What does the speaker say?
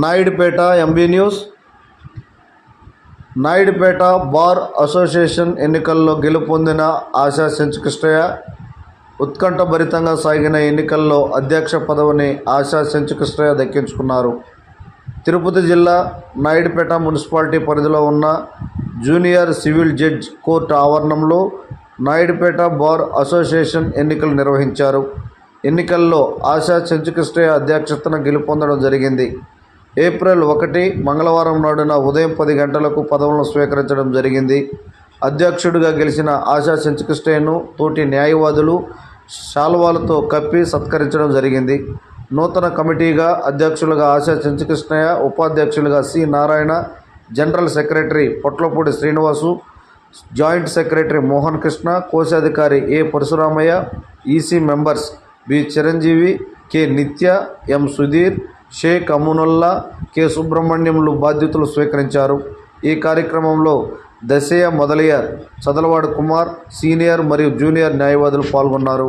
Naidupeta MB news. Naidupeta bar association ఎన్నికల్లో గెలుపొందిన ఆశా సెంచుకృష్ణయ్య ఉత్కంఠభరితంగా సాగిన ఎన్నికల్లో అధ్యక్ష పదవిని ఆశా సెంచుకృష్ణయ్య దక్కించుకున్నారు. తిరుపతి జిల్లా నాయుడుపేట మున్సిపాలిటీ పరిధిలో ఉన్న జూనియర్ సివిల్ జడ్జ్ కోర్టు ఆవరణంలో నాయుడుపేట బార్ అసోసియేషన్ ఎన్నికలు నిర్వహించారు. ఎన్నికల్లో ఆశా చెంచుకృష్ణయ్య అధ్యక్షతన గెలుపొందడం జరిగింది. ఏప్రిల్ ఒకటి మంగళవారం నాడున ఉదయం పది గంటలకు పదవులను స్వీకరించడం జరిగింది. అధ్యక్షుడిగా గెలిచిన ఆశా చెంచుకృష్ణయ్యను తోటి న్యాయవాదులు శాల్వాలతో కప్పి సత్కరించడం జరిగింది. నూతన కమిటీగా అధ్యక్షులుగా ఆశా చెంచుకృష్ణయ్య ఉపాధ్యక్షులుగా C Narayana general secretary Potlapudi Srinivasu joint secretary Mohan Krishna కోశాధికారి A Parasuramaiah EC members B Chiranjeevi K Nitya M Sudheer Sheikh Amanullah K. సుబ్రహ్మణ్యంలు బాధ్యతలు స్వీకరించారు. ఈ కార్యక్రమంలో దశయ్య మొదలయ్యార్ చదలవాడు కుమార్ సీనియర్ మరియు జూనియర్ న్యాయవాదులు పాల్గొన్నారు.